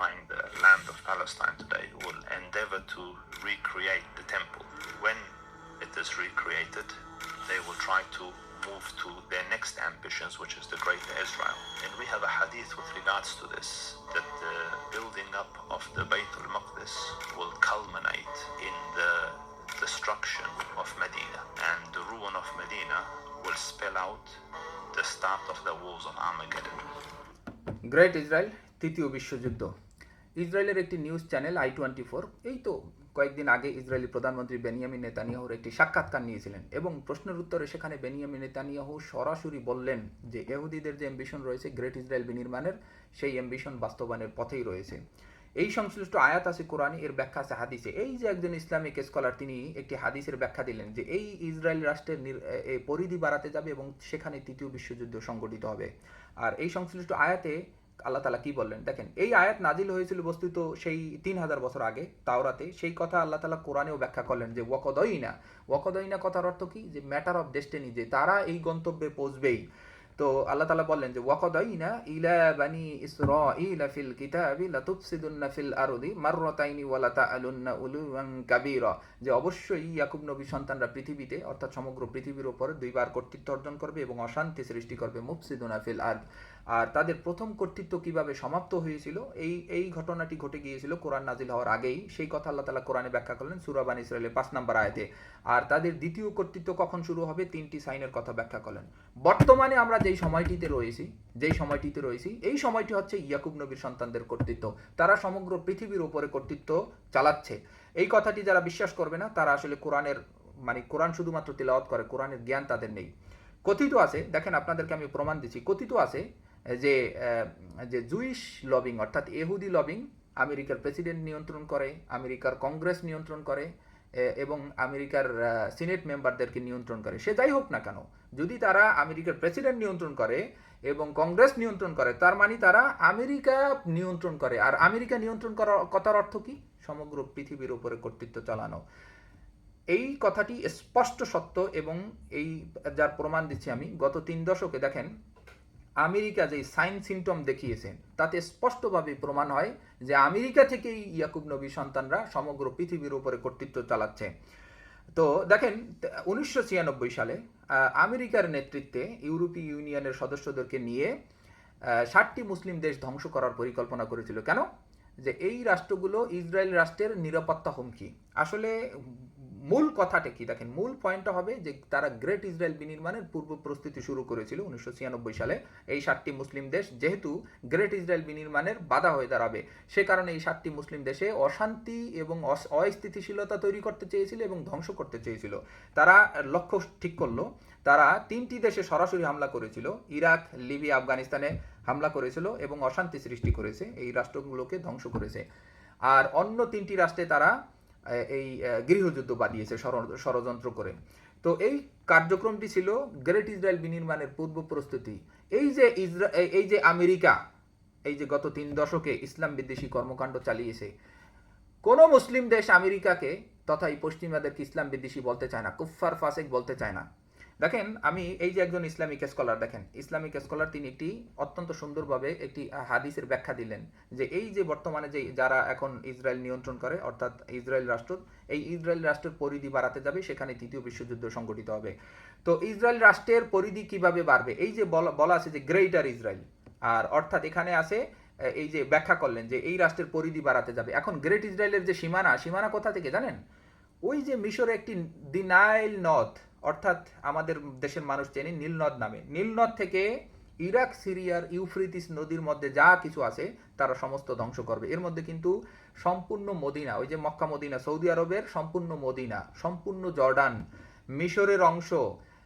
occupying the land of Palestine today will endeavor to recreate the temple. When it is recreated, they will try to move to their next ambitions, which is the Greater Israel. And we have a hadith with regards to this that the building up of the Bayt al Maqdis will culminate in the destruction of Medina, and the ruin of Medina will spell out the start of the wars of Armageddon. Great Israel তৃতীয় বিশ্বযুদ্ধ ইসরায়েলের একটি news channel I twenty four, এই তো কয়েকদিন আগে Israeli প্রধানমন্ত্রী Benjamin নেতানিয়াহুর একটি সাক্ষাৎকার নিয়েছিলেন এবং প্রশ্নের উত্তরে সেখানে বেনিয়ামিন নেতানিয়াহু সরাসরি বললেন যে এহুদিদের যে অ্যাম্বিশন রয়েছে গ্রেট ইসরায়েল বিনির্মাণের, সেই অ্যাম্বিশন বাস্তবায়নের পথেই রয়েছে। এই সংশ্লিষ্ট আয়াত আছে কোরআনে, এর ব্যাখ্যা আছে হাদিসে। এই যে একজন ইসলামিক স্কলার, তিনি একটি হাদিসের ব্যাখ্যা দিলেন যে এই ইসরায়েল রাষ্ট্রের পরিধি বাড়াতে যাবে এবং সেখানে তৃতীয় বিশ্বযুদ্ধ সংগঠিত হবে। আর এই সংশ্লিষ্ট আয়াতে আল্লাহ তালা কি বললেন? দেখেন, এই আয়াত নাজিল হয়েছিল বস্তুত সেই তিন হাজার বছর আগে, তাওরাতে। সেই কথা আল্লাহ তালা কোরআনেও ব্যাখ্যা করলেন যে, ওয়াকদইনা। ওয়াকদইনা কথার অর্থ কি? যে ম্যাটার অফ ডেস্টিনি যে, তারা এই গন্তব্যে পৌঁছবেই। তো আল্লাহ তালা বললেন যে, ওয়াকদাইনা ইলা বানি ইসরাঈলা ফিল কিতাবি লাতুফসিদুন্না ফিল আরদি মাররাতাইনি ওয়া লাতাআলুন্না উলুওয়ান কাবীরা। যে, অবশ্যই ইয়াকুব নবী সন্তানরা পৃথিবীতে, অর্থাৎ সমগ্র পৃথিবীর উপর দুইবার কর্তৃত্ব অর্জন করবে এবং অশান্তি সৃষ্টি করবে। মুফসিদুনা ফিল আরদ। আর তাদের প্রথম কর্তৃত্ব কীভাবে সমাপ্ত হয়েছিল, এই এই ঘটনাটি ঘটে গিয়েছিল কোরআন নাজিল হওয়ার আগেই। সেই কথা আল্লাহ তালা কোরআনে ব্যাখ্যা করলেন সুরাবান ইসরায়েলের পাঁচ নম্বর আয়াতে। আর তাদের দ্বিতীয় কর্তৃত্ব কখন শুরু হবে, তিনটি সাইনের কথা ব্যাখ্যা করলেন। বর্তমানে আমরা যেই সময়টিতে রয়েছি, যেই সময়টিতে রয়েছি, এই সময়টি হচ্ছে ইয়াকুব নবীর সন্তানদের কর্তৃত্ব। তারা সমগ্র পৃথিবীর উপরে কর্তৃত্ব চালাচ্ছে। এই কথাটি যারা বিশ্বাস করবে না, তারা আসলে কোরআনের মানে কোরআন শুধুমাত্র তেলাওয়াত করে, কোরআনের জ্ঞান তাদের নেই। কথিত আছে, দেখেন আপনাদেরকে আমি প্রমাণ দিচ্ছি, কথিত আছে যে যে জুইশ লবিং অর্থাৎ এহুদি লবিং আমেরিকার প্রেসিডেন্ট নিয়ন্ত্রণ করে, আমেরিকার কংগ্রেস নিয়ন্ত্রণ করে এবং আমেরিকার সিনেট মেম্বারদেরকে নিয়ন্ত্রণ করে। সে যাই হোক না কেন, যদি তারা আমেরিকার প্রেসিডেন্ট নিয়ন্ত্রণ করে এবং কংগ্রেস নিয়ন্ত্রণ করে, তার মানে তারা আমেরিকা নিয়ন্ত্রণ করে। আর আমেরিকা নিয়ন্ত্রণ করার কথার অর্থ কি? সমগ্র পৃথিবীর উপরে কর্তৃত্ব চালানো। এই কথাটি স্পষ্ট সত্য এবং এই, যার প্রমাণ দিচ্ছি আমি, গত তিন দশকে দেখেন আমেরিকা যে সাইন সিমটম দেখিয়েছেন, তাতে স্পষ্টভাবে প্রমাণ হয় যে আমেরিকা থেকেই ইয়াকুব নবী সন্তানরা সমগ্র পৃথিবীর উপরে কর্তৃত্ব চালাচ্ছে তো দেখেন, উনিশশো ছিয়ানব্বই সালে আমেরিকার নেতৃত্বে ইউরোপীয় ইউনিয়নের সদস্যদেরকে নিয়ে ষাটটি মুসলিম দেশ ধ্বংস করার পরিকল্পনা করেছিল। কেন? যে এই রাষ্ট্রগুলো ইসরায়েল রাষ্ট্রের নিরাপত্তা হুমকি। আসলে মূল কথাটা কি? দেখেন, মূল পয়েন্টটা হবে যে তারা গ্রেট ইসরায়েল বিনির্মাণের পূর্ব প্রস্তুতি শুরু করেছিল উনিশশো ছিয়ানব্বই সালে। এই সাতটি মুসলিম দেশ যেহেতু গ্রেট ইসরায়েল বিনির্মাণের বাধা হয়ে দাঁড়াবে, সে কারণে এই সাতটি মুসলিম দেশে অশান্তি এবং অস্থিতিশীলতা তৈরি করতে চেয়েছিল এবং ধ্বংস করতে চেয়েছিল। তারা লক্ষ্য ঠিক করল, তারা তিনটি দেশে সরাসরি হামলা করেছিল। ইরাক, লিবিয়া, আফগানিস্তানে হামলা করেছিল এবং অশান্তি সৃষ্টি করেছে, এই রাষ্ট্রগুলোকে ধ্বংস করেছে। আর অন্য তিনটি রাষ্ট্রে তারা এই গৃহযুদ্ধ বাদিয়েছে ষড়যন্ত্র করে। তো এই কার্যক্রমটি ছিল গ্রেট ইসরায়েল বিনির্মাণের পূর্ব প্রস্তুতি। এই যে ইসরা, এই যে আমেরিকা, এই যে গত তিন দশকে ইসলাম বিদ্বেষী কর্মকাণ্ড চালিয়েছে, কোন মুসলিম দেশ আমেরিকাকে তথা এই পশ্চিমাদেরকে ইসলাম বিদ্বেষী বলতে চায় না, কুফফার ফাসেক বলতে চায় না। দেখেন, আমি এই যে একজন ইসলামিক স্কলার দেখেন, ইসলামিক স্কলার তিনি একটি অত্যন্ত সুন্দরভাবে একটি হাদিসের ব্যাখ্যা দিলেন যে এই যে বর্তমানে যে যারা এখন ইসরায়েল নিয়ন্ত্রণ করে, অর্থাৎ ইসরায়েল রাষ্ট্র, এই ইসরায়েল রাষ্ট্রের পরিধি বাড়াতে যাবে, সেখানে তৃতীয় বিশ্বযুদ্ধ সংগঠিত হবে। তো ইসরায়েল রাষ্ট্রের পরিধি কীভাবে বাড়বে? এই যে বলা আছে যে গ্রেটার ইসরায়েল আর অর্থাৎ এখানে আছে এই যে ব্যাখ্যা করলেন যে এই রাষ্ট্রের পরিধি বাড়াতে যাবে। এখন গ্রেট ইসরায়েলের যে সীমানা সীমানা কোথা থেকে জানেন? ওই যে মিশরে একটি দি নাইল নদ অর্থাৎ আমাদের দেশের মানুষ চেনে নীলনদ নামে। নীলনদ থেকে ইরাক সিরিয়ার ইউফ্রিতিস নদীর মধ্যে যা কিছু আছে, তারা সমস্ত ধ্বংস করবে। এর মধ্যে কিন্তু সম্পূর্ণ মদিনা, ওই যে মক্কা মদিনা, সৌদি আরবের সম্পূর্ণ মদিনা, সম্পূর্ণ জর্ডান, মিশরের অংশ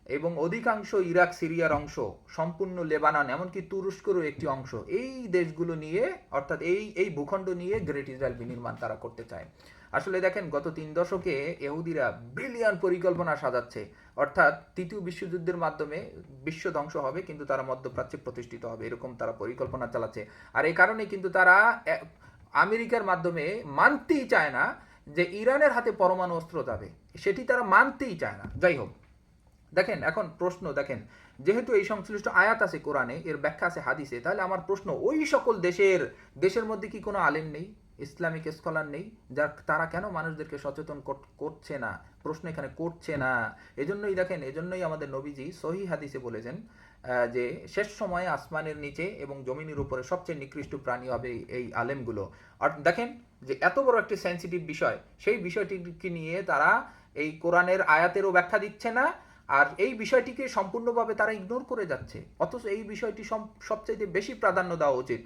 এবং অধিকাংশ ইরাক, সিরিয়ার অংশ, সম্পূর্ণ লেবানন, এমনকি তুরস্কেরও একটি অংশ। এই দেশগুলো নিয়ে, অর্থাৎ এই এই ভূখণ্ড নিয়ে গ্রেট ইসরায়েল বিনির্মাণ তারা করতে চায়। আসলে দেখেন, গত তিন দশকে এহুদিরা ব্রিলিয়ান পরিকল্পনা সাজাচ্ছে। অর্থাৎ তৃতীয় বিশ্বযুদ্ধের মাধ্যমে বিশ্ব ধ্বংস হবে, কিন্তু তারা মধ্যপ্রাচ্যে প্রতিষ্ঠিত হবে, এরকম তারা পরিকল্পনা চালাচ্ছে। আর এই কারণে কিন্তু তারা আমেরিকার মাধ্যমে মানতেই চায় না যে ইরানের হাতে পরমাণু অস্ত্র যাবে। সেটি তারা মানতেই চায় না। যাই হোক, দেখেন, এখন প্রশ্ন, দেখেন, যেহেতু এই সংশ্লিষ্ট আয়াত আছে কোরআনে, এর ব্যাখ্যা আছে হাদিসে, তাহলে আমার প্রশ্ন, ওই সকল দেশের দেশের মধ্যে কি কোনো আলেম নেই? ইসলামিক স্কলার নেই, যার তারা কেন মানুষদেরকে সচেতন করছে না? প্রশ্ন এখানে করছে না। এজন্যই দেখেন, এজন্যই আমাদের নবীজি সহি হাদিসে বলেছেন যে শেষ সময়ে আসমানের নিচে এবং জমিনের উপরে সবচেয়ে নিকৃষ্ট প্রাণী হবে এই- আলেমগুলো। আর দেখেন যে এত বড় একটি সেন্সিটিভ বিষয়, সেই বিষয়টিকে নিয়ে তারা এই কোরআনের আয়াতেরও ব্যাখ্যা দিচ্ছে না, আর এই বিষয়টিকে সম্পূর্ণভাবে তারা ইগনোর করে যাচ্ছে। অথচ এই বিষয়টি সবচাইতে বেশি প্রাধান্য দেওয়া উচিত।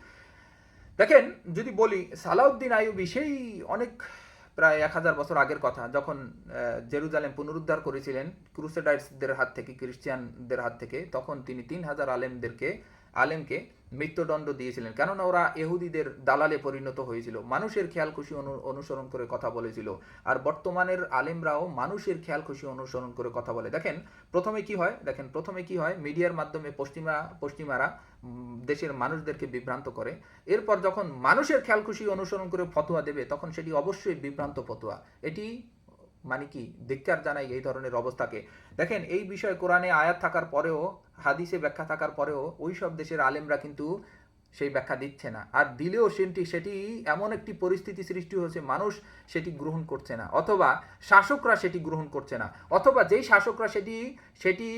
দেখেন, যদি বলি, সালাউদ্দিন আইয়ুবি সেই অনেক প্রায় এক হাজার বছর আগের কথা, যখন জেরুজালেম পুনরুদ্ধার করেছিলেন ক্রুসেডাইটসদের হাত থেকে, খ্রিস্টিয়ানদের হাত থেকে, তখন তিনি তিন হাজার আলেমদেরকে, আলেমকে মৃত্যুদণ্ড দিয়েছিলেন। কেননা ওরা এহুদিদের দালালে পরিণত হয়েছিল। মানুষের খেয়াল খুশি অনুসরণ করে কথা বলেছিল। আর বর্তমানের আলেমরাও মানুষের খেয়াল খুশি অনুসরণ করে কথা বলে। দেখেন, প্রথমে কি হয়? দেখেন, প্রথমে কি হয়? মিডিয়ার মাধ্যমে পশ্চিমা, পশ্চিমারা দেশের মানুষদেরকে বিভ্রান্ত করে। এরপর যখন মানুষের খেয়াল খুশি অনুসরণ করে ফতোয়া দেবে, তখন সেটি অবশ্যই বিভ্রান্ত ফতোয়া। এটি মানে কি? ধিক্কার জানাই এই ধরনের অবস্থাকে। দেখেন, এই বিষয়ে কোরআনে আয়াত থাকার পরেও, হাদিসে ব্যাখ্যা থাকার পরেও ওই সব দেশের আলেমরা কিন্তু সেই ব্যাখ্যা দিচ্ছে না। আর দিলেও সেটি সেটি এমন একটি পরিস্থিতি সৃষ্টি হয়েছে, মানুষ সেটি গ্রহণ করছে না। অথবা শাসকরা সেটি গ্রহণ করছে না। অথবা যেই শাসকরা সেটি সেটি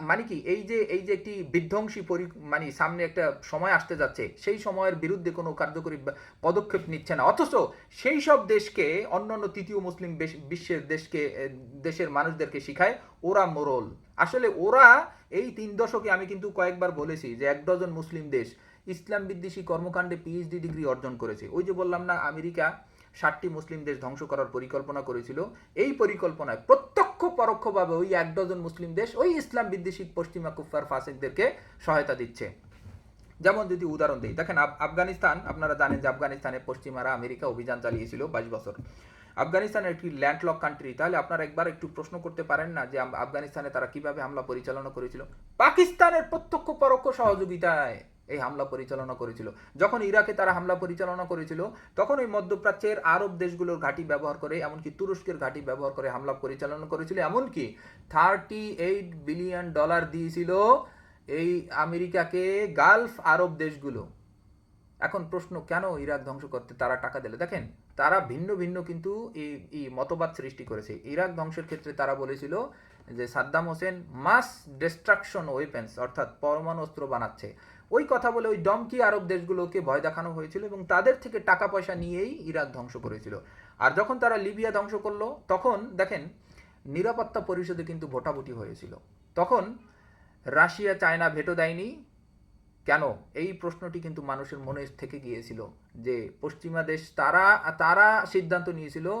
মানে কি, এই যে এই যে একটি বিধ্বংসী পরি মানে সামনে একটা সময় আসতে যাচ্ছে, সেই সময়ের বিরুদ্ধে কোনো কার্যকরী পদক্ষেপ নিচ্ছে না। অথচ সেই সব দেশকে, অন্যান্য তৃতীয় মুসলিম বেশ- বিশ্বের দেশকে দেশের মানুষদেরকে শিখায় ওরা মোরল। আসলে ওরা এই তিন দশকে আমি কিন্তু কয়েকবার বলেছি যে এক ডজন মুসলিম দেশ ইসলাম বিদ্বেষী কর্মকাণ্ডে পিএইচডি ডিগ্রি অর্জন করেছে। ওই যে বললাম না, আমেরিকা ষাটটি মুসলিম দেশ ধ্বংস করার পরিকল্পনা করেছিল। এই পরিকল্পনায় প্রত্যক্ষ পরোক্ষভাবে ওই এক ডজন মুসলিম দেশ ওই ইসলাম বিদ্বেষী পশ্চিমা কুফার ফাসেকদেরকে সহায়তা দিচ্ছে। যেমন যদি উদাহরণ দিই, দেখেন আফগানিস্তান, আপনারা জানেন যে আফগানিস্তানে পশ্চিমারা আমেরিকা অভিযান চালিয়েছিল বাইশ বছর। আফগানিস্তান একটি ল্যান্ডলক কান্ট্রি তাহলে আপনারা একবার একটু প্রশ্ন করতে পারেন না যে আফগানিস্তানে তারা কীভাবে হামলা পরিচালনা করেছিল? পাকিস্তানের প্রত্যক্ষ পরোক্ষ সহযোগিতায়। এই হামলা পরিচালনা করেছিল। যখন ইরাকে তারা হামলা পরিচালনা করেছিল, তখন ওই মধ্যপ্রাচ্যের আরব দেশগুলোর ঘাঁটি ব্যবহার করে, এমনকি তুরস্কের ঘাঁটি ব্যবহার করে হামলা পরিচালনা করেছিল। এমনকি থার্টি এইট বিলিয়ন ডলার দিয়েছিল এই আমেরিকাকে গালফ আরব দেশগুলো। এখন প্রশ্ন, কেন ইরাক ধ্বংস করতে তারা টাকা দিলে? দেখেন, তারা ভিন্ন ভিন্ন কিন্তু এই এই মতবাদ সৃষ্টি করেছে। ইরাক ধ্বংসের ক্ষেত্রে তারা বলেছিল যে Saddam Hussein mass destruction weapons অর্থাৎ পরমাণু অস্ত্র বানাচ্ছে। ওই কথা বলে ওই ডমকি আরব দেশগুলোকে ভয় দেখানো হয়েছিল এবং তাদের থেকে টাকা পয়সা নিয়েই ইরাক ধ্বংস করেছিল। আর যখন তারা লিবিয়া ধ্বংস করল, তখন দেখেন, নিরাপত্তা পরিষদে কিন্তু ভোটাভুটি হয়েছিল। তখন রাশিয়া, চায়না ভেটো দেয়নি। কেন? এই প্রশ্নটি কিন্তু মানুষের মনে থেকে গিয়েছিল যে, পশ্চিমা দেশ তারা তারা সিদ্ধান্ত নিয়েছিল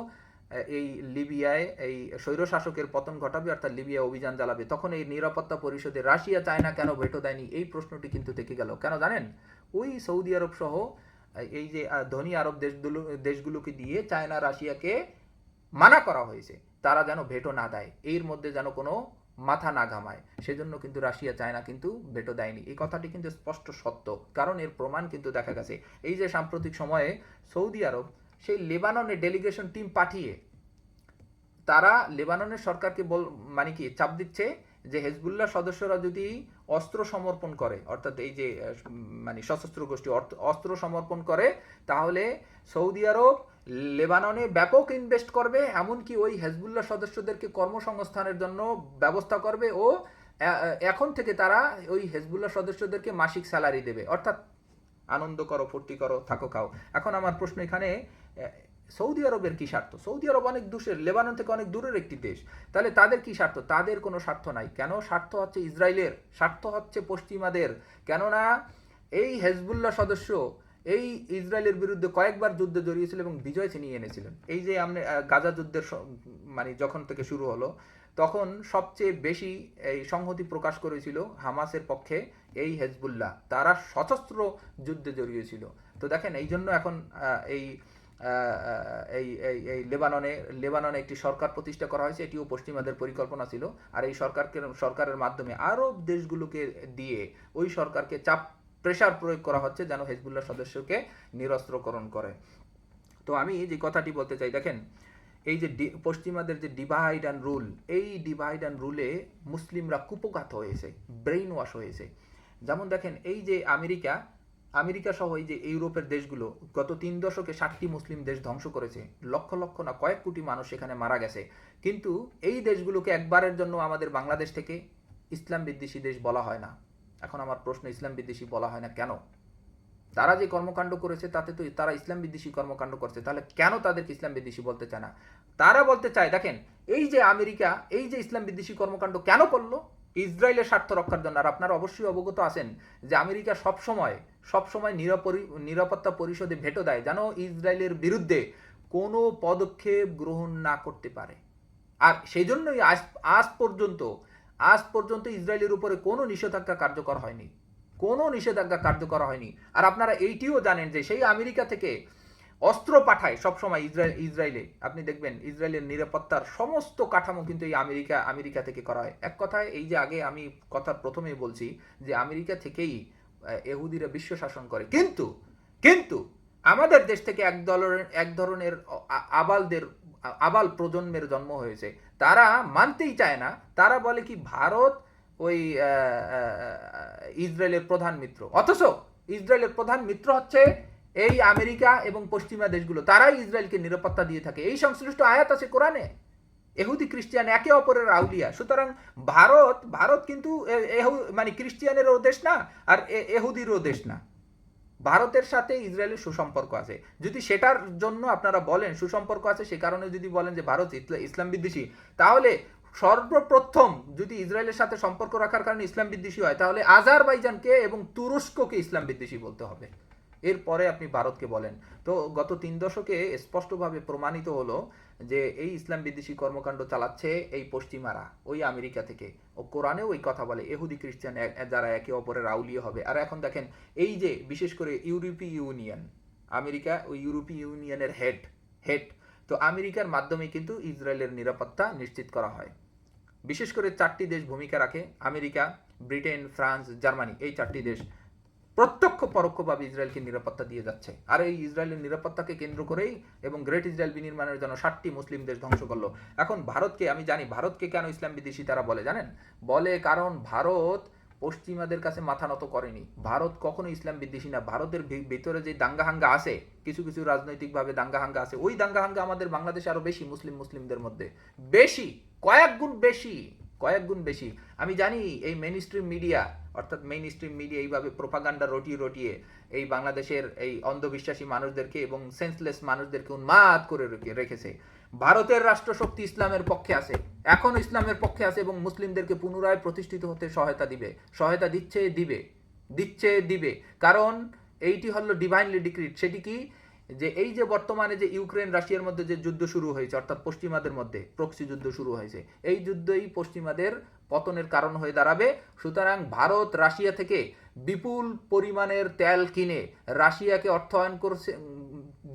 এই লিবিয়ায়, এই স্বৈরশাসকের পতন ঘটাবে, অর্থাৎ লিবিয়া অভিযান চালাবে, তখন এই নিরাপত্তা পরিষদে রাশিয়া, চায়না কেন ভেটো দেয়নি? এই প্রশ্নটি কিন্তু থেকে গেল। কেন জানেন? ওই সৌদি আরব সহ, এই যে ধনী আরব দেশগুলো দেশগুলোকে দিয়ে চায়না, রাশিয়াকে মানা করা হয়েছে, তারা যেন ভেটো না দেয়, এর মধ্যে যেন কোনো মাথা না ঘামায়, সেজন্য কিন্তু রাশিয়া, চায়না কিন্তু ভেটো দেয়নি। এই কথাটি কিন্তু স্পষ্ট সত্য, কারণ এর প্রমাণ কিন্তু দেখা গেছে। এই যে সাম্প্রতিক সময়ে সৌদি আরব সেই লেবাননে ডেলিগেশন টিম পাঠিয়ে তারা লেবাননের সরকারকে বল মানে কি, চাপ দিচ্ছে যে হেজবুল্লাহ সদস্যরা যদি অস্ত্র সমর্পণ করে, অর্থাৎ এই যে মানে সশস্ত্র গোষ্ঠী অস্ত্র সমর্পণ করে, তাহলে সৌদি আরব লেবাননে ব্যাপক ইনভেস্ট করবে, এমনকি ওই হেজবুল্লাহ সদস্যদেরকে কর্মসংস্থানের জন্য ব্যবস্থা করবে ও এখন থেকে তারা ওই হেজবুল্লাহ সদস্যদেরকে মাসিক স্যালারি দেবে। অর্থাৎ আনন্দ করো, ফুর্তি করো, থাকো, খাও। এখন আমার প্রশ্ন এখানে সৌদি আরবের কি স্বার্থ? সৌদি আরব অনেক দূষের লেবানন থেকে অনেক দূরের একটি দেশ। তাহলে তাদের কি স্বার্থ? তাদের কোনো স্বার্থ নাই। কেন? স্বার্থ হচ্ছে ইসরায়েলের স্বার্থ হচ্ছে পশ্চিমাদের। কেননা এই হেজবুল্লাহ সদস্য এই ইসরায়েলের বিরুদ্ধে কয়েকবার যুদ্ধে জড়িয়েছিল এবং বিজয় ছিনিয়ে এনেছিলেন। এই যে আহ, গাজা যুদ্ধের মানে যখন থেকে শুরু হলো তখন সবচেয়ে বেশি এই সংহতি প্রকাশ করেছিল হামাসের পক্ষে এই হেজবুল্লাহ। তারা সশস্ত্র যুদ্ধে জড়িয়েছিল। তো দেখেন এই জন্য এখন এই এই এই এই লেবাননে লেবাননে একটি সরকার প্রতিষ্ঠা করা হয়েছে, এটিও পশ্চিমাদের পরিকল্পনা ছিল। আর এই সরকারকে, সরকারের মাধ্যমে আরব দেশগুলোকে দিয়ে ওই সরকারকে চাপ প্রেসার প্রয়োগ করা হচ্ছে যেন হেজবুল্লাহ সদস্যকে নিরস্ত্রকরণ করে। তো আমি যে কথাটি বলতে চাই, দেখেন, এই যে পশ্চিমাদের যে ডিভাইড অ্যান্ড রুল এই ডিভাইড অ্যান্ড রুলে মুসলিমরা কুপঘাত হয়েছে ব্রেইন ওয়াশ হয়েছে। যেমন দেখেন, এই যে আমেরিকা আমেরিকা সহ এই যে ইউরোপের দেশগুলো গত তিন দশকে ষাটটি মুসলিম দেশ ধ্বংস করেছে। লক্ষ লক্ষ না কয়েক কোটি মানুষ সেখানে মারা গেছে। কিন্তু এই দেশগুলোকে একবারের জন্য আমাদের বাংলাদেশ থেকে ইসলাম বিদ্বেষী দেশ বলা হয় না। এখন আমার প্রশ্ন, ইসলাম বিদ্বেষী বলা হয় না কেন? তারা যে কর্মকাণ্ড করেছে, তাতে তো তারা ইসলাম বিদ্বেষী কর্মকাণ্ড করছে। তাহলে কেন তাদেরকে ইসলাম বিদ্বেষী বলতে চায় না? তারা বলতে চায়, দেখেন, এই যে আমেরিকা, এই যে ইসলাম বিদ্বেষী কর্মকাণ্ড কেন করল? ইসরায়েলের স্বার্থ রক্ষার জন্য। আর আপনারা অবশ্যই অবগত আছেন যে আমেরিকা সবসময় সবসময় নিরাপরি- নিরাপত্তা পরিষদে ভেটো দেয় যেন ইসরায়েলের বিরুদ্ধে কোনো পদক্ষেপ গ্রহণ না করতে পারে। আর সেই জন্যই আজ আজ পর্যন্ত আজ পর্যন্ত ইসরায়েলের উপরে কোনো নিষেধাজ্ঞা কার্যকর হয়নি। কোনো নিষেধাজ্ঞা কার্যকর হয়নি। আর আপনারা এইটিও জানেন যে সেই আমেরিকা থেকে অস্ত্র পাঠায় সবসময় ইসরায়েল, ইসরায়েলে। আপনি দেখবেন ইসরায়েলের নিরাপত্তার সমস্ত কাঠামো কিন্তু এই আমেরিকা আমেরিকা থেকে করা হয়। এক কথায় এই যে আগে আমি কথা প্রথমেই বলছি যে আমেরিকা থেকেই এহুদিরা বিশ্ব শাসন করে। কিন্তু কিন্তু আমাদের দেশ থেকে এক ধরনের এক ধরনের আবালদের আবাল প্রজন্মের জন্ম হয়েছে। তারা মানতেই চায় না। তারা বলে কি, ভারত ওই ইসরায়েলের প্রধান মিত্র। অথচ ইসরায়েলের প্রধান মিত্র হচ্ছে এই আমেরিকা এবং পশ্চিমা দেশগুলো, তারাই ইসরায়েলকে নিরাপত্তা দিয়ে থাকে। এই সংশ্লিষ্ট আয়াত আছে কোরআনে। এহুদি খ্রিস্টিয়ান একে অপরের আউলিয়া। সুতরাং ভারত ভারত কিন্তু মানে খ্রিস্টিয়ানেরও দেশ না, আর এহুদিরও দেশ না। ভারতের সাথে ইসরায়েলের সুসম্পর্ক আছে। যদি সেটার জন্য আপনারা বলেন, সুসম্পর্ক আছে, সে কারণে যদি বলেন যে ভারত ইসলাম বিদ্বেষী, তাহলে সর্বপ্রথম যদি ইসরায়েলের সাথে সম্পর্ক রাখার কারণে ইসলাম বিদ্বেষী হয়, তাহলে আজারবাইজানকে এবং তুরস্ককে ইসলাম বিদ্বেষী বলতে হবে। এরপরে আপনি ভারতকে বলেন। তো গত তিন দশকে স্পষ্টভাবে প্রমাণিত হলো যে এই ইসলাম বিদ্বেষী কর্মকাণ্ড চালাচ্ছে এই পশ্চিমারা, ওই আমেরিকা থেকে। ও কোরআনেও ওই কথা বলে, এহুদি খ্রিস্টান যারা একে অপরের আউলিয়া হবে। আর এখন দেখেন, এই যে বিশেষ করে ইউরোপীয় ইউনিয়ন, আমেরিকা ওই ইউরোপীয় ইউনিয়নের হেড হেড, তো আমেরিকার মাধ্যমে কিন্তু ইসরায়েলের নিরাপত্তা নিশ্চিত করা হয়। বিশেষ করে চারটি দেশ ভূমিকা রাখে, আমেরিকা, ব্রিটেন, ফ্রান্স, জার্মানি, এই চারটি দেশ। প্রত্যক্ষ পরোক্ষভাবে ইসরায়েলকে নিরাপত্তা দিয়ে যাচ্ছে। আর এই ইসরায়েলের নিরাপত্তাকে কেন্দ্র করেই এবং গ্রেট ইসরায়েল বিনির্মাণের জন্য ষাটটি মুসলিম দেশ ধ্বংস করল। এখন ভারতকে, আমি জানি, ভারতকে কেন ইসলাম বিদেশি তারা বলে, জানেন? বলে কারণ ভারত পশ্চিমাদের কাছে মাথা নত করেনি। ভারত কখনো ইসলাম বিদ্বেষী না। ভারতের ভিতরে যে দাঙ্গা হাঙ্গা আছে, কিছু কিছু রাজনৈতিকভাবে দাঙ্গা হাঙ্গা আছে, ওই দাঙ্গা হাঙ্গা আমাদের বাংলাদেশে আরও বেশি মুসলিম মুসলিমদের মধ্যে। বেশি, কয়েক গুণ বেশি, কয়েক গুণ বেশি। আমি জানি এই স্ট্রিম মিডিয়া অর্থাৎ মেইন স্ট্রিম মিডিয়া এইভাবে প্রোপাগান্ডা রটিয়ে রটিয়ে এই বাংলাদেশের এই অন্ধবিশ্বাসী মানুষদেরকে এবং সেন্সলেস মানুষদেরকে উন্মাদ করে রেখেছে। ভারতের রাষ্ট্রশক্তি ইসলামের পক্ষে আছে। এখন ইসলামের পক্ষে আছে এবং মুসলিমদেরকে পুনরায় প্রতিষ্ঠিত হতে সহায়তা দিবে। সহায়তা দিচ্ছে, দিবে। দিচ্ছে, দিবে। কারণ এইটি হলো ডিভাইনলি ডিক্রিট সেটি কি? যে এই যে বর্তমানে যে ইউক্রেন, রাশিয়ার মধ্যে যে যুদ্ধ শুরু হয়েছে, অর্থাৎ পশ্চিমাদের মধ্যে প্রক্সি যুদ্ধ শুরু হয়েছে, এই যুদ্ধই পশ্চিমাদের পতনের কারণ হয়ে দাঁড়াবে। সুতরাং ভারত রাশিয়া থেকে বিপুল পরিমাণের তেল কিনে রাশিয়াকে অর্থায়ন করছে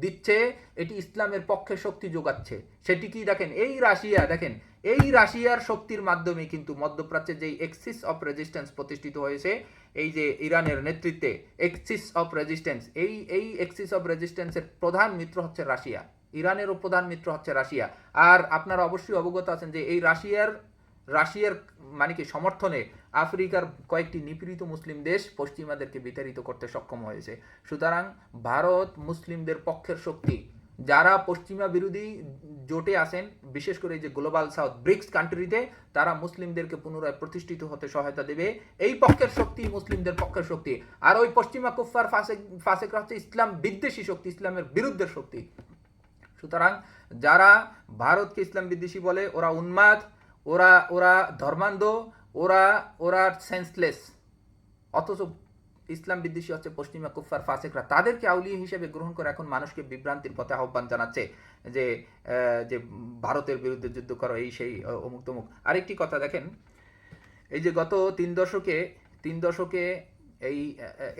দিচ্ছে। এটি ইসলামের পক্ষে শক্তি যোগাচ্ছে। সেটি কি? দেখেন, এই রাশিয়া, দেখেন, এই রাশিয়ার শক্তির মাধ্যমে কিন্তু মধ্যপ্রাচ্যে যেই এক্সিস অফ রেজিস্ট্যান্স প্রতিষ্ঠিত হয়েছে, এই যে ইরানের নেতৃত্বে এক্সিস অফ রেজিস্ট্যান্স এই এই এক্সিস অফ রেজিস্ট্যান্সের প্রধান মিত্র হচ্ছে রাশিয়া। ইরানেরও প্রধান মিত্র হচ্ছে রাশিয়া। আর আপনারা অবশ্যই অবগত আছেন যে এই রাশিয়ার রাশিয়ার মানে কি, সমর্থনে আফ্রিকার কয়েকটি নিপীড়িত মুসলিম দেশ পশ্চিমাদেরকে বিতাড়িত করতে সক্ষম হয়েছে। সুতরাং ভারত মুসলিমদের পক্ষের শক্তি। যারা পশ্চিমা বিরোধী জোটে আসেন বিশেষ করে যে গ্লোবাল সাউথ ব্রিক্স কান্ট্রিতে, তারা মুসলিমদেরকে পুনরায় প্রতিষ্ঠিত হতে সহায়তা দেবে। এই পক্ষের শক্তি মুসলিমদের পক্ষের শক্তি। আর ওই পশ্চিমা কুফার ফাসেক, ফাসেকরা হচ্ছে ইসলাম বিদ্বেষী শক্তি, ইসলামের বিরুদ্ধের শক্তি। সুতরাং যারা ভারতকে ইসলাম বিদ্বেষী বলে, ওরা উন্মাদ। ওরা ওরা ধর্মান্ধ, ওরা ওরা সেন্সলেস অথচ ইসলাম বিদ্বেষী হচ্ছে পশ্চিমা কুফার ফাসেকরা। তাদেরকে আউলিয়া হিসেবে গ্রহণ করে এখন মানুষকে বিভ্রান্তির পথে আহ্বান জানাচ্ছে যে যে ভারতের বিরুদ্ধে যুদ্ধ করো, এই সেই অমুক তমুক আরেকটি কথা দেখেন, এই যে গত তিন দশকে তিন দশকে এই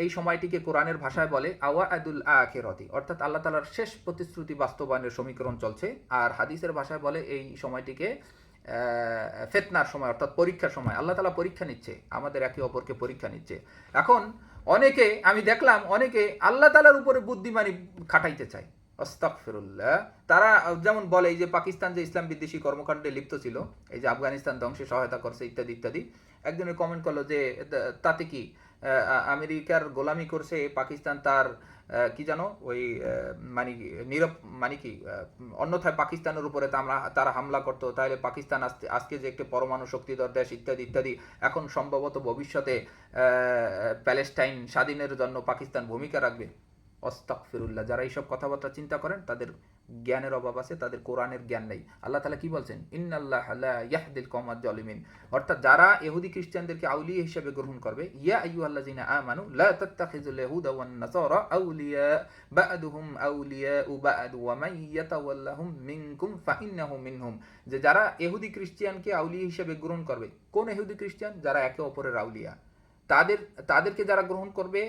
এই সময়টিকে কোরআনের ভাষায় বলে আওয়া আদুল আখেরতি, অর্থাৎ আল্লাহ তালার শেষ প্রতিশ্রুতি বাস্তবায়নের সমীকরণ চলছে। আর হাদিসের ভাষায় বলে এই সময়টিকে ফেতনার সময়, অর্থাৎ পরীক্ষার সময়। আল্লাহ তালা পরীক্ষা নিচ্ছে, আমাদের একে অপরকে পরীক্ষা নিচ্ছে। এখন অনেকে, আমি দেখলাম, অনেকে আল্লাহ তালার উপরে বুদ্ধিমানি খাটাইতে চায়। অস্তাকফিরুল্লাহ তারা যেমন বলে, এই যে পাকিস্তান যে ইসলাম বিদ্বেষী কর্মকাণ্ডে লিপ্ত ছিল, এই যে আফগানিস্তান ধ্বংসে সহায়তা করছে, ইত্যাদি ইত্যাদি। একজনের কমেন্ট করল যে তাতে কি আমেরিকার গোলামি করছে, পাকিস্তান তার কি জানো? ওই মানে নীরব মানে কি অন্যথায় পাকিস্তানের উপরে তারা হামলা করতো তাহলে পাকিস্তান আজকে যে একটি পরমাণু শক্তিধর দেশ ইত্যাদি ইত্যাদি, এখন সম্ভবত ভবিষ্যতে প্যালেস্টাইন স্বাধীনের জন্য পাকিস্তান ভূমিকা রাখবে। অস্তাকফিরুল্লাহ যারা এইসব কথাবার্তা চিন্তা করেন, তাদের জ্ঞানের অভাব আছে, তাদের কোরআনের জ্ঞান নেই। আল্লাহ তালা কি বলছেন? ইন্নাল্লাহ ইয়াহদিল কওমাজ জালিমিন। অর্থাৎ যারা ইহুদি খ্রিস্টানদেরকে আউলিয়া হিসেবে গ্রহণ করবে, ইয়া আইয়ুহাল্লাযিনা আমানু লা তাত্তাখিযুল ইয়াহুদা ওয়ান নাসারা আউলিয়া, বা'দুহুম আউলিয়া বা'দ, ওয়া মান ইয়াতাওয়াল্লাহুম মিনকুম ফাইন্নাহু মিনহুম। যে যারা ইহুদি খ্রিস্টানকে আউলিয়া হিসেবে গ্রহণ করবে, কোন ইহুদি খ্রিস্টান? যারা একে অপরের আউলিয়া। তাদের, তাদেরকে যারা গ্রহণ করবে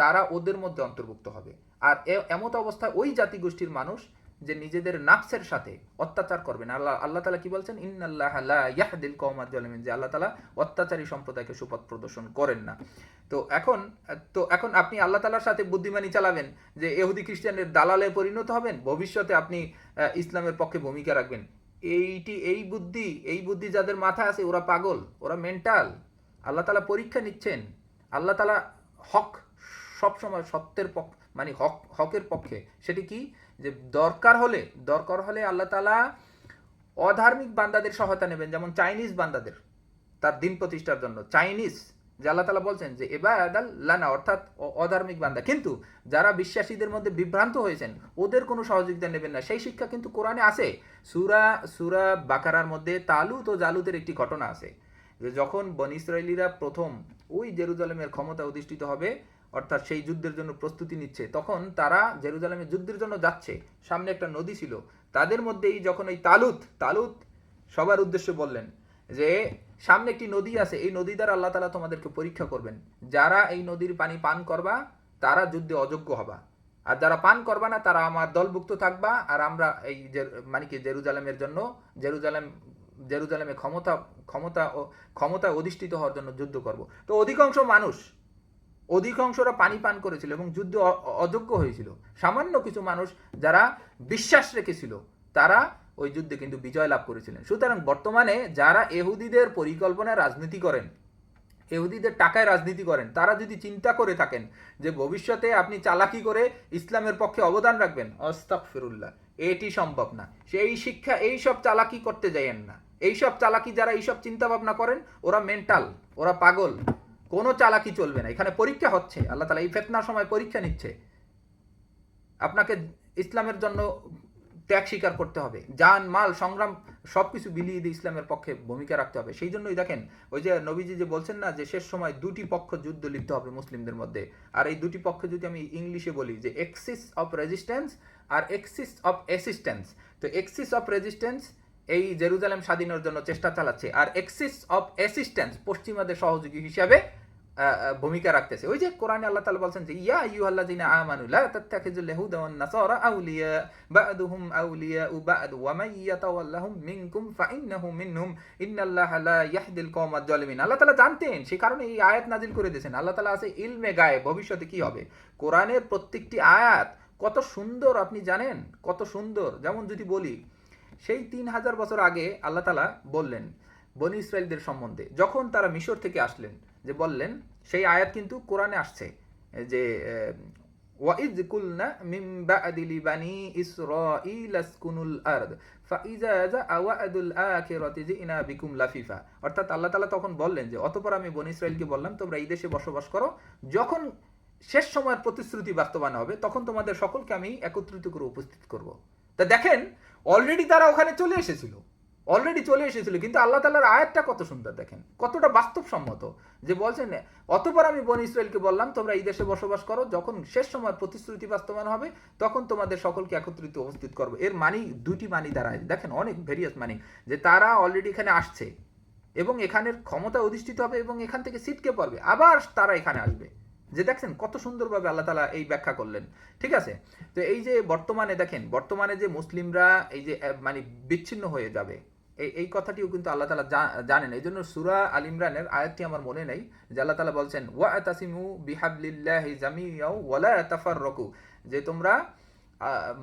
তারা ওদের মধ্যে অন্তর্ভুক্ত হবে। আর এমত অবস্থায় ওই জাতিগোষ্ঠীর মানুষ যে নিজেদের নাফসের সাথে অত্যাচার করবেন আল্লাহ আল্লাহ তালা কি বলছেন? ইন্নাল্লাহ ইয়াহদিল কওমাজ জালিমিন যে আল্লাহ তালা অত্যাচারী সম্প্রদায়কে সুপথ প্রদর্শন করেন না। তো এখন তো এখন আপনি আল্লাহ তালার সাথে বুদ্ধিমানি চালাবেন যে এহুদি খ্রিস্টানের দালালে পরিণত হবেন, ভবিষ্যতে আপনি ইসলামের পক্ষে ভূমিকা রাখবেন। এইটি, এই বুদ্ধি এই বুদ্ধি যাদের মাথায় আছে, ওরা পাগল, ওরা মেন্টাল আল্লাহ তালা পরীক্ষা নিচ্ছেন। আল্লাহ তালা হক সবসময় সত্যের পক্ষ মানে হক, হকের পক্ষে। সেটি কি? যে দরকার হলে দরকার হলে আল্লাহ তালা অধার্মিক বান্দাদের সহায়তা নেবেন, যেমন চাইনিজ বান্দাদের, তার দিন প্রতিষ্ঠার জন্য। চাইনিজ, যে আল্লাহ তালা বলছেন যে এবার আদাল লানা অর্থাৎ অধার্মিক বান্দা। কিন্তু যারা বিশ্বাসীদের মধ্যে বিভ্রান্ত হয়েছেন, ওদের কোনো সহযোগিতা নেবেন না। সেই শিক্ষা কিন্তু কোরআনে আছে। সুরা সুরা বাকারার মধ্যে তালুত ও জালুতের একটি ঘটনা আছে। যে যখন বন ইসরায়েলিরা প্রথম ওই জেরুজালেমের ক্ষমতা অধিষ্ঠিত হবে অর্থাৎ সেই যুদ্ধের জন্য প্রস্তুতি নিচ্ছে, তখন তারা জেরুজালেমের যুদ্ধের জন্য যাচ্ছে। সামনে একটা নদী ছিল। তাদের মধ্যেই যখন ওই তালুত তালুত সবার উদ্দেশ্যে বললেন যে, সামনে একটি নদী আছে, এই নদী দ্বারা আল্লাহ তালা তোমাদেরকে পরীক্ষা করবেন। যারা এই নদীর পানি পান করবা, তারা যুদ্ধে অযোগ্য হবা। আর যারা পান করবা না, তারা আমার দলভুক্ত থাকবা। আর আমরা এই মানে কি, জেরুজালেমের জন্য, জেরুজালেম, জেরুজালেমে ক্ষমতা ক্ষমতা ও ক্ষমতা অধিষ্ঠিত হওয়ার জন্য যুদ্ধ করব। তো অধিকাংশ মানুষ অধিকাংশরা পানি পান করেছিল এবং যুদ্ধ অযোগ্য হয়েছিল। সামান্য কিছু মানুষ যারা বিশ্বাস রেখেছিল, তারা ওই যুদ্ধে কিন্তু বিজয় লাভ করেছিলেন। সুতরাং বর্তমানে যারা এহুদিদের পরিকল্পনায় রাজনীতি করেন, এহুদিদের টাকায় রাজনীতি করেন, তারা যদি চিন্তা করে থাকেন যে ভবিষ্যতে আপনি চালাকি করে ইসলামের পক্ষে অবদান রাখবেন অস্তাক ফিরুল্লাহ এটি সম্ভব না। সেই শিক্ষা, এই সব চালাকি করতে যাইয়েন না। এইসব চালাকি যারা এইসব চিন্তা ভাবনা করেন, ওরা মেন্টাল ওরা পাগল। কোনো চালাকি চলবে না। এখানে পরীক্ষা হচ্ছে। আল্লাহ তালা এই ফেতনার সময় পরীক্ষা নিচ্ছে। আপনাকে ইসলামের জন্য ত্যাগ স্বীকার করতে হবে। যান, মাল, সংগ্রাম সব কিছু বিলিয়ে দিয়ে ইসলামের পক্ষে ভূমিকা রাখতে হবে। সেই জন্যই দেখেন, ওই যে নবীজি যে বলছেন না যে, শেষ সময় দুটি পক্ষ যুদ্ধ লিখতে হবে মুসলিমদের মধ্যে। আর এই দুটি পক্ষ যদি আমি ইংলিশে বলি যে এক্সিস অফ রেজিস্ট্যান্স আর এক্সিস অফ অ্যাসিস্ট্যান্স তো এক্সিস অফ রেজিস্ট্যান্স এই জেরুজালেম স্বাধীনের জন্য চেষ্টা চালাচ্ছে। আর এক্সিস অফ অ্যাসিস্ট্যান্স পশ্চিমাদের সহযোগী হিসাবে ভূমিকা রাখতেছে। ওই যে কোরআনে আল্লাহ তাআলা বলছেন যে, ইয়া আইয়ুহাল্লাযিনা আমানু, লা তাত্তাখিযুল ইয়াহুদা ওয়ান নাসারা আউলিয়া, বা'দুহুম আউলিয়া বা'দ, ওয়া মান ইয়াতাওয়াল্লাহুম মিনকুম ফাইন্নাহু মিনহুম, ইন্নাল্লাহা লা ইয়াহদিল কওমাজ জালিমিন আল্লাহ তাআলা জানতেন সেই কারণে এই আয়াত নাজিল করে দিয়েছেন। আল্লাহ তাআলা আছে ইলমে গায়ে ভবিষ্যতে কি হবে? কোরআনের প্রত্যেকটি আয়াত কত সুন্দর আপনি জানেন? কত সুন্দর। যেমন যদি বলি সেই তিন হাজার বছর আগে আল্লাহ তালা বললেন বনি ইসরায়েলদের সম্বন্ধে, যখন তারা মিশর থেকে আসলেন, যে বললেন, সেই আয়াত কিন্তু কোরআনে আসছে, যে অর্থাৎ আল্লাহ তখন বললেন যে, অতঃপর আমি বনি ইসরায়েলকে বললাম, তোমরা এই দেশে বসবাস করো, যখন শেষ সময়ের প্রতিশ্রুতি বাস্তবায়ন হবে, তখন তোমাদের সকলকে আমি একত্রিত করে উপস্থিত করব। তা দেখেন অলরেডি তারা ওখানে চলে এসেছিল। অলরেডি চলে এসেছিল, কিন্তু আল্লাহ তালার আয়াতটা কত সুন্দর দেখেন। কতটা বাস্তবসম্মত যে বলছেন, অতপর আমি বন ইসরায়েলকে বললাম, তোমরা এই দেশে বসবাস করো, যখন শেষ সময় প্রতিশ্রুতি বাস্তবায়ন হবে, তখন তোমাদের সকলকে একত্রিত উপস্থিত করব। এর মানি দুটি মানি দাঁড়ায় দেখেন অনেক ভেরিয়াস মানি, যে তারা অলরেডি এখানে আসছে এবং এখানের ক্ষমতা অধিষ্ঠিত হবে এবং এখান থেকে সিটকে পড়বে, আবার তারা এখানে আসবে। যে দেখছেন কত সুন্দরভাবে আল্লাহ তালা এই ব্যাখ্যা করলেন। ঠিক আছে? তো এই যে বর্তমানে দেখেন, বর্তমানে যে মুসলিমরা এই যে মানে বিচ্ছিন্ন হয়ে যাবে এই এই কথাটিও কিন্তু আল্লাহ তালা জানেন। এই জন্য সুরা আল ইমরানের আয়াতটি আমার মনে নেই, যে আল্লাহ তালা বলছেন ওয়া তাসিমু বিহাবলিল্লাহি জামিয়াও ওয়ালা তাফাররাকু। যে তোমরা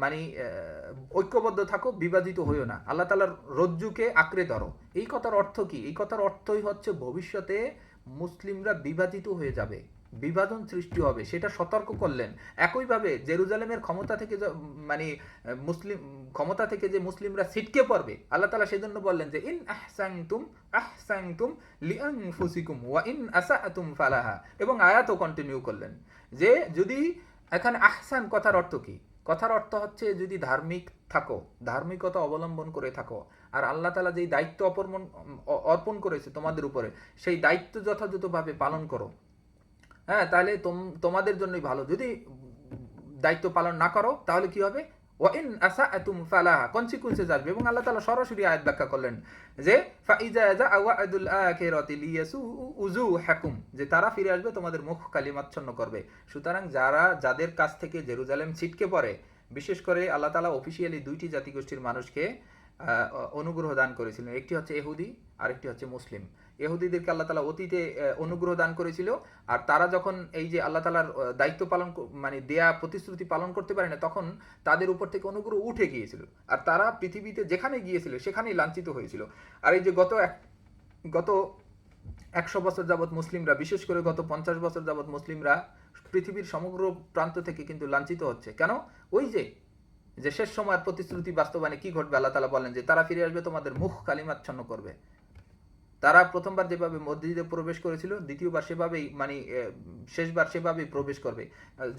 মানে ঐক্যবদ্ধ থাকো, বিভাজিত হইও না। আল্লাহ তালার রজ্জুকে আঁকড়ে ধরো। এই কথার অর্থ কি? এই কথার অর্থই হচ্ছে ভবিষ্যতে মুসলিমরা বিভাজিত হয়ে যাবে। বিভাজন সৃষ্টি হবে, সেটা সতর্ক করলেন। একইভাবে জেরুজালেমের ক্ষমতা থেকে মানে মুসলিম, ক্ষমতা থেকে যে মুসলিমরা ছিটকে পড়বে, আল্লাহ তালা সেজন্য বললেন যে, ইন আহসাংতুম আহসাংতুম লিআনফুসিকুম ওয়া ইন আসাআতুম ফালাহা। এবং আয়াতও কন্টিনিউ করলেন যে, যদি এখানে আহসান কথার অর্থ কি? কথার অর্থ হচ্ছে যদি ধার্মিক থাকো, ধার্মিকতা অবলম্বন করে থাকো, আর আল্লাহ তালা যেই দায়িত্ব অপর্মণ অ- অর্পণ করেছে তোমাদের উপরে, সেই দায়িত্ব যথাযথভাবে পালন করো। হ্যাঁ তাহলে তোমাদের জন্যই ভালো। যদি দায়িত্ব পালন না করো, তাহলে কি হবে? ওয়াইন আসা কনসিকুয়েন্সেস আসবে। এবং আল্লাহ তাআলা সরাসরি আয়াত ব্যাখ্যা করলেন যে, ফাইজা আখিরাতি লিয়াসু উজু যে তারা ফিরে আসবে, তোমাদের মুখ কালিমাচ্ছন্ন করবে। সুতরাং যারা, যাদের কাছ থেকে জেরুজালেম ছিটকে পড়ে, বিশেষ করে আল্লাহ তাআলা অফিসিয়ালি দুইটি জাতিগোষ্ঠীর মানুষকে অনুগ্রহ দান করেছিলেন। একটি হচ্ছে এহুদি, আরেকটি হচ্ছে মুসলিম। এহুদিদেরকে আল্লাহ তালা অতীতে অনুগ্রহ দান করেছিল। আর তারা যখন এই যে আল্লাহ তালার দায়িত্ব পালন মানে দেয়া প্রতিশ্রুতি পালন করতে পারে না, তখন তাদের উপর থেকে অনুগ্রহ উঠে গিয়েছিল। আর তারা পৃথিবীতে যেখানে গিয়েছিল, সেখানেই লাঞ্ছিত হয়েছিল। আর এই যে গত এক, গত একশো বছর যাবৎ মুসলিমরা, বিশেষ করে গত পঞ্চাশ বছর যাবৎ মুসলিমরা পৃথিবীর সমগ্র প্রান্ত থেকে কিন্তু লাঞ্ছিত হচ্ছে। কেন? ওই যে যে শেষ সময়ের প্রতিশ্রুতি বাস্তবায়নে কি ঘটবে, আল্লাহ তালা বলেন যে, তারা ফিরে আসবে, তোমাদের মুখ কালিমাচ্ছন্ন করবে। তারা প্রথমবার যেভাবে মসজিদে প্রবেশ করেছিল, দ্বিতীয়বার সেভাবেই মানে শেষবার সেভাবেই প্রবেশ করবে।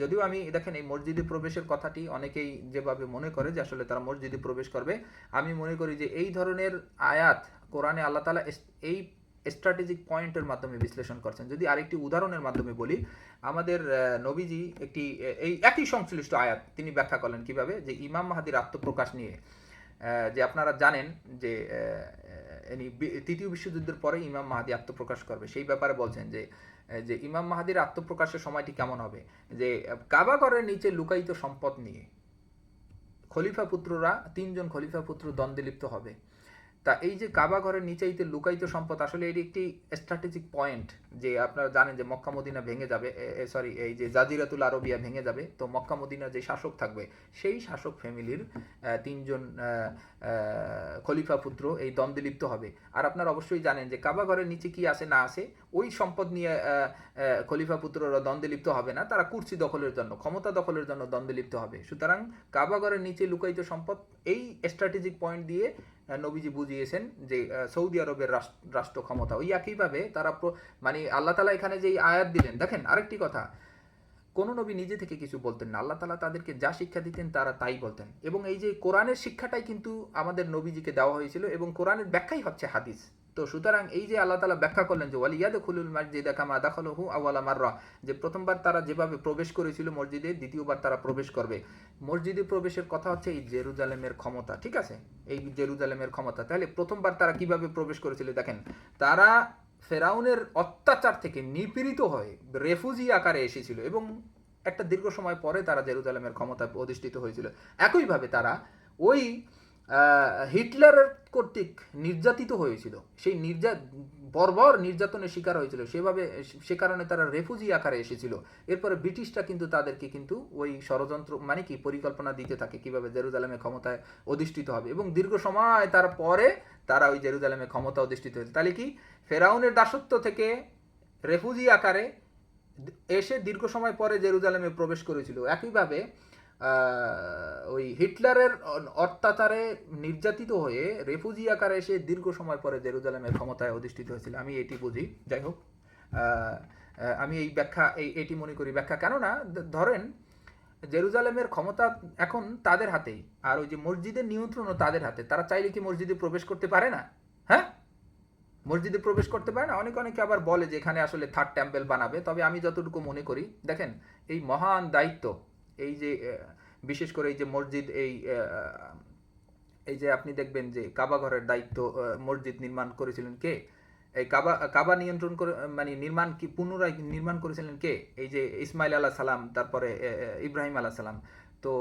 যদিও আমি, দেখেন, এই মসজিদে প্রবেশের কথাটি অনেকেই যেভাবে মনে করে যে আসলে তারা মসজিদে প্রবেশ করবে, আমি মনে করি যে এই ধরনের আয়াত কোরআনে আল্লাহ তালা এই স্ট্র্যাটেজিক পয়েন্টের মাধ্যমে বিশ্লেষণ করছেন। যদি আরেকটি উদাহরণের মাধ্যমে বলি, আমাদের নবীজি একটি এই একই সংশ্লিষ্ট আয়াত তিনি ব্যাখ্যা করলেন কীভাবে, যে ইমাম মাহাদির আত্মপ্রকাশ নিয়ে। যে আপনারা জানেন যে তৃতীয় বিশ্বযুদ্ধের পরে ইমাম মাহাদি আত্মপ্রকাশ করবে। সেই ব্যাপারে বলছেন যে যে ইমাম মাহাদির আত্মপ্রকাশের সময়টি কেমন হবে? যে, কাবা কাবাগরের নিচে লুকায়িত সম্পদ নিয়ে খলিফা পুত্ররা, তিনজন খলিফা পুত্র দ্বন্দ্বে লিপ্ত হবে। তা এই যে কাবা ঘরের নিচাইতে লুকায়িত সম্পদ, আসলে এটি একটি স্ট্র্যাটেজিক পয়েন্ট যে আপনারা জানেন যে মক্কা মদিনা ভেঙে যাবে সরি এই যে জাজিরাতুল আরবিয়া ভেঙে যাবে, তো মক্কা মদিনার যে শাসক থাকবে, সেই শাসক ফ্যামিলির তিনজন খলিফা পুত্র এই দ্বন্দ্বে লিপ্ত হবে। আর আপনারা অবশ্যই জানেন যে কাবা ঘরের নিচে কি আছে না আছে, ওই সম্পদ নিয়ে খলিফা পুত্ররা দ্বন্দ্বে লিপ্ত হবে না, তারা কুর্সি দখলের জন্য, ক্ষমতা দখলের জন্য দ্বন্দ্বে লিপ্ত হবে। সুতরাং কাবা ঘরের নিচে লুকায়িত সম্পদ, এই স্ট্র্যাটেজিক পয়েন্ট দিয়ে নবীজি বুঝিয়েছেন যে সৌদি আরবের রাষ্ট্র ক্ষমতা। ওই একইভাবে তারা মানে আল্লাহ তালা এখানে যে আয়াত দিলেন, দেখেন আরেকটি কথা। কোন নবী নিজে থেকে কিছু বলতেন না। আল্লাহ তালা তাদেরকে যা শিক্ষা দিতেন তারা তাই বলতেন। এবং এই যে কোরআনের শিক্ষাটাই কিন্তু আমাদের নবীজিকে দেওয়া হয়েছিল এবং কোরআনের ব্যাখ্যাই হচ্ছে হাদিস। তো সুতরাং এই যে আল্লাহ তালা ব্যাখ্যা করলেন যে ওয়ালিয়াদ খুলুল মসজিদা কামা দাখল হু আওয়ালা মাররা যে প্রথমবার তারা যেভাবে প্রবেশ করেছিল মসজিদে, দ্বিতীয়বার তারা প্রবেশ করবে। মসজিদে প্রবেশের কথা হচ্ছে এই জেরুজালেমের ক্ষমতা, ঠিক আছে? এই জেরুজালেমের ক্ষমতা। তাহলে প্রথমবার তারা কীভাবে প্রবেশ করেছিল দেখেন, তারা ফেরাউনের অত্যাচার থেকে নিপীড়িত হয়ে রেফুজি আকারে এসেছিল এবং একটা দীর্ঘ সময় পরে তারা জেরুজালেমের ক্ষমতায় অধিষ্ঠিত হয়েছিল। একইভাবে তারা ওই হিটলারের কর্তৃক নির্যাতিত হয়েছিল। সেই নির্যা, বর্বর নির্যাতনের শিকার হয়েছিল। সেভাবে, সে কারণে তারা রেফুজি আকারে এসেছিল। এরপরে ব্রিটিশরা কিন্তু তাদেরকে কিন্তু ওই ষড়যন্ত্র মানে কি, পরিকল্পনা দিতে থাকে কীভাবে জেরুজালেমে ক্ষমতায় অধিষ্ঠিত হবে। এবং দীর্ঘ সময় তার পরে তারা ওই জেরুজালেমে ক্ষমতা অধিষ্ঠিত হয়েছে। তাহলে কি, ফেরাউনের দাসত্ব থেকে রেফুজি আকারে এসে দীর্ঘ সময় পরে জেরুজালেমে প্রবেশ করেছিল। একইভাবে ওই হিটলারের অত্যাচারে নির্যাতিত হয়ে রেফুজি আকারে এসে দীর্ঘ সময় পরে জেরুজালেমের ক্ষমতায় অধিষ্ঠিত হয়েছিল। আমি এটি বুঝি, যাই হোক। আমি এই ব্যাখ্যা, এই, এটি মনে করি ব্যাখ্যা। কেননা ধরেন, জেরুজালেমের ক্ষমতা এখন তাদের হাতেই। আর ওই যে মসজিদের নিয়ন্ত্রণও তাদের হাতে। তারা চাইলে কি মসজিদে প্রবেশ করতে পারে না? হ্যাঁ? মসজিদে প্রবেশ করতে পারে না? অনেক অনেকে আবার বলে যে এখানে আসলে থার্ড টেম্পেল বানাবে। তবে আমি যতটুকু মনে করি, দেখেন, এই মহান দায়িত্ব এই যে বিশেষ করে এই যে মসজিদ, এই এই যে আপনি দেখবেন যে কাবা ঘরের দায়িত্ব মসজিদ নির্মাণ করেছিলেন কে? এই কাবা কাবা নিয়ন্ত্রণ করে মানে নির্মাণ কি, পুনরায় নির্মাণ করেছিলেন কে? এই যে ইসমাইল আলাহ সালাম, তারপরে ইব্রাহিম আলাহ সালাম। তো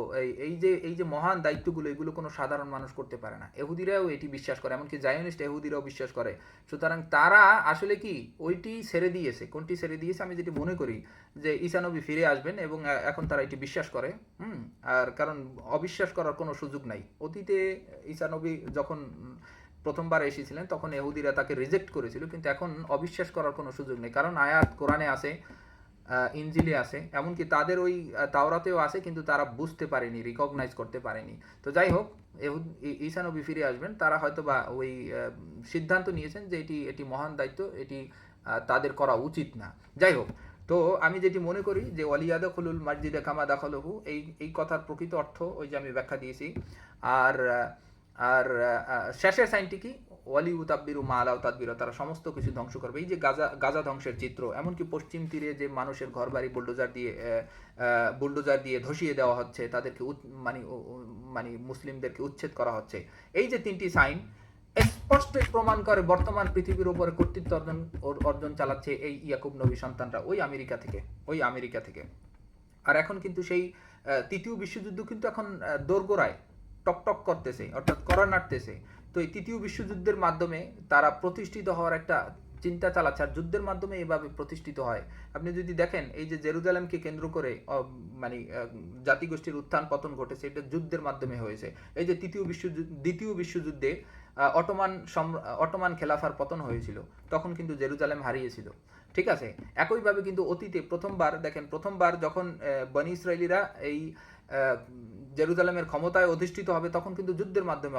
এই যে এই যে মহান দায়িত্বগুলো, এগুলো কোনো সাধারণ মানুষ করতে পারে না। এহুদিরাও এটি বিশ্বাস করে, এমনকি জায়নিস্ট এহুদিরাও বিশ্বাস করে। সুতরাং তারা আসলে কি, ওইটি ছেড়ে দিয়েছে। কোনটি ছেড়ে দিয়েছে? আমি যেটি মনে করি যে ঈশানবী ফিরে আসবেন এবং এখন তারা এটি বিশ্বাস করে, হুম? আর কারণ অবিশ্বাস করার কোনো সুযোগ নাই। অতীতে ঈশানবী যখন প্রথমবার এসেছিলেন, তখন এহুদিরা তাকে রিজেক্ট করেছিল, কিন্তু এখন অবিশ্বাস করার কোনো সুযোগ নেই। কারণ আয়াত কোরআনে আছে ইঞ্জিলে আছে। এমনকি তাদের ওই তাওরাতেও আছে, কিন্তু তারা বুঝতে পারেনি রিকগনাইজ করতে পারেনি। তো যাই হোক, এহুদ ঈসা ফিরে আসবেন। তারা হয়তো বা ওই সিদ্ধান্ত নিয়েছেন যে এটি এটি মহান দায়িত্ব, এটি তাদের করা উচিত না। যাই হোক, তো আমি যেটি মনে করি যে ওয়ালিয়াদ খুলুল মসজিদে কামা দাখলহু, এই এই কথার প্রকৃত অর্থ ওই যে আমি ব্যাখ্যা দিয়েছি। আর আর শেষের সাইনটি কি? ওয়ালি উতাব্বিরু মা আলাউ তাদবির, তারা সমস্ত কিছু ধ্বংস করবে। এই যে গাজা গাজা ধ্বংসের চিত্র, এমনকি পশ্চিম তীরে যে মানুষের ঘরবাড়ি বুলডোজার দিয়ে বুলডোজার দিয়ে ধসিয়ে দেওয়া হচ্ছে, তাদেরকে মানে মানে মুসলিমদেরকে উচ্ছেদ করা হচ্ছে। এই যে তিনটি সাইন স্পষ্ট প্রমাণ করে বর্তমান পৃথিবীর উপরে কর্তৃত্ব অর্জন অর্জন চালাচ্ছে এই ইয়াকুব নবী সন্তানরা, ওই আমেরিকা থেকে, ওই আমেরিকা থেকে। আর এখন কিন্তু সেই তৃতীয় বিশ্বযুদ্ধ কিন্তু এখন দোরগোড়ায় টকটক করতেছে, অর্থাৎ করা নাড়তেছে। তো এই তৃতীয় বিশ্বযুদ্ধের মাধ্যমে তারা প্রতিষ্ঠিত হওয়ার একটা চিন্তা চালাচ্ছে। আর যুদ্ধের মাধ্যমে এভাবে প্রতিষ্ঠিত হয়। আপনি যদি দেখেন, এই যে জেরুজালেমকে কেন্দ্র করে মানে জাতিগোষ্ঠীর উত্থান পতন ঘটেছে, এটা যুদ্ধের মাধ্যমে হয়েছে। এই যে তৃতীয় বিশ্বযুদ্ধ, দ্বিতীয় বিশ্বযুদ্ধে অটোমান অটোমান খেলাফার পতন হয়েছিল, তখন কিন্তু জেরুজালেম হারিয়েছিল। ঠিক আছে? একইভাবে কিন্তু অতীতে প্রথমবার, দেখেন, প্রথমবার যখন বনি ইসরায়েলিরা এই জেরুজালেমের ক্ষমতায় অধিষ্ঠিত হবে তখন কিন্তু যুদ্ধের মাধ্যমে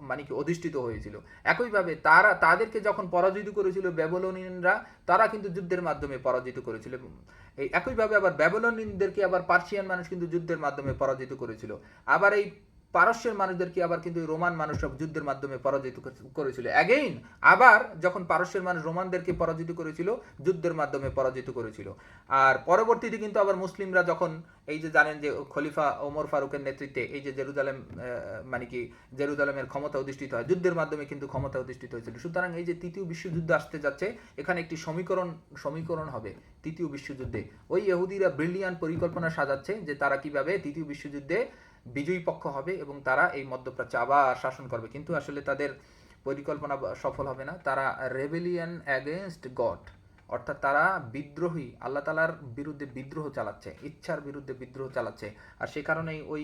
মানে কি অধিষ্ঠিত হয়েছিল। একইভাবে তারা, তাদেরকে যখন পরাজিত করেছিল ব্যাবলনিনরা তারা কিন্তু যুদ্ধের মাধ্যমে পরাজিত করেছিল। এই একইভাবে আবার ব্যাবলনিনদেরকে আবার পার্সিয়ান মানুষ কিন্তু যুদ্ধের মাধ্যমে পরাজিত করেছিল। আবার এই পারস্যের মানুষদেরকে আবার কিন্তু রোমান মানুষরা যুদ্ধের মাধ্যমে পরাজিত করেছিল। অ্যাগেইন আবার যখন পারস্যের মানুষ রোমানদেরকে পরাজিত করেছিল, যুদ্ধের মাধ্যমে পরাজিত করেছিল। আর পরবর্তীতে কিন্তু আবার মুসলিমরা যখন এই যে জানেন যে খলিফা ওমর ফারুকের নেতৃত্বে এই যে জেরুজালেম মানে কি, জেরুজালেমের ক্ষমতা অধিষ্ঠিত হয়, যুদ্ধের মাধ্যমে কিন্তু ক্ষমতা অধিষ্ঠিত হয়েছিল। সুতরাং এই যে তৃতীয় বিশ্বযুদ্ধ আসতে যাচ্ছে, এখানে একটি সমীকরণ সমীকরণ হবে তৃতীয় বিশ্বযুদ্ধে। ওই ইহুদিরা ব্রিলিয়ান পরিকল্পনা সাজাচ্ছে যে তারা কীভাবে তৃতীয় বিশ্বযুদ্ধে বিজয়ী পক্ষ হবে এবং তারা এই মধ্যপ্রাচ্যে আবার শাসন করবে। কিন্তু আসলে তাদের পরিকল্পনা সফল হবে না। তারা রেবেলিয়ান অ্যাগেনস্ট গড অর্থাৎ তারা বিদ্রোহী, আল্লাহ তালার বিরুদ্ধে বিদ্রোহ চালাচ্ছে, ইচ্ছার বিরুদ্ধে বিদ্রোহ চালাচ্ছে। আর সে কারণেই ওই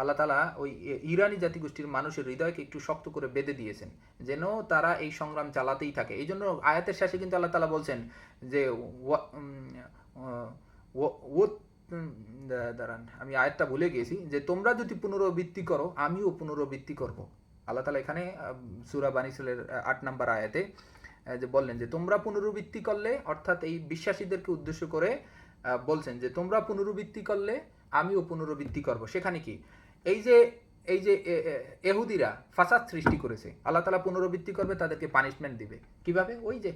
আল্লাহ তালা ওই ইরানি জাতিগোষ্ঠীর মানুষের হৃদয়কে একটু শক্ত করে বেঁধে দিয়েছেন, যেন তারা এই সংগ্রাম চালাতেই থাকে। এই জন্য আয়াতের শেষে কিন্তু আল্লাহ তালা বলছেন যে দাঁড়ান, আমি আয়াতটা ভুলে গেছি যে তোমরা যদি পুনরাবৃত্তি করো, আমিও পুনরাবৃত্তি করব। আল্লাহ তালা এখানে সুরা বানিসুলের আট নাম্বার আয়াতে যে বললেন যে তোমরা পুনরাবৃত্তি করলে, অর্থাৎ এই বিশ্বাসীদেরকে উদ্দেশ্য করে বলছেন যে তোমরা পুনরাবৃত্তি করলে, আমিও পুনরাবৃত্তি করব। সেখানে কি? এই যে এই যে এহুদিরা ফাসাদ সৃষ্টি করেছে, আল্লাহ তালা পুনরাবৃত্তি করবে, তাদেরকে পানিশমেন্ট দিবে। কীভাবে? ওই যে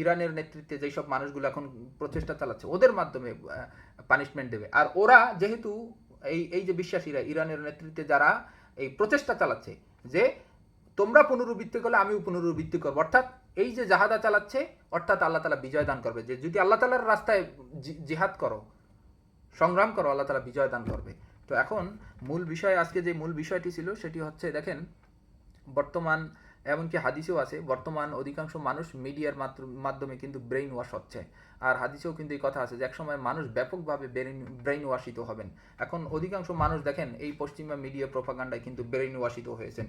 ইরানের নেতৃত্বে যেসব মানুষগুলো এখন প্রচেষ্টা চালাচ্ছে, ওদের মাধ্যমে পানিশমেন্ট দেবে। আর ওরা যেহেতু এই এই যে বিশ্বাসীরা, ইরানের নেতৃত্বে যারা এই প্রচেষ্টা চালাচ্ছে যে তোমরা পুনরুবৃত্তি করলে, আমিও পুনরুবৃত্তি করব। অর্থাৎ এই যে জাহাদা চালাচ্ছে, অর্থাৎ আল্লাহ তালা বিজয় দান করবে। যে যদি আল্লাহ তালার রাস্তায় জিহাদ করো, সংগ্রাম করো, আল্লাহ তালা বিজয় দান করবে। তো এখন মূল বিষয়, আজকে যে মূল বিষয়টি ছিল, সেটি হচ্ছে, দেখেন, বর্তমান এমনকি হাদিসেও আছে, বর্তমান অধিকাংশ মানুষ মিডিয়ার মাধ্যমে কিন্তু ব্রেইন ওয়াশ হচ্ছে। আর হাদিসেও কিন্তু এই কথা আছে যে একসময় মানুষ ব্যাপকভাবে ব্রেইন ব্রেইন ওয়াশিত হবেন। এখন অধিকাংশ মানুষ দেখেন এই পশ্চিমা মিডিয়া প্রোপাগান্ডায় কিন্তু ব্রেইন ওয়াশিত হয়েছেন।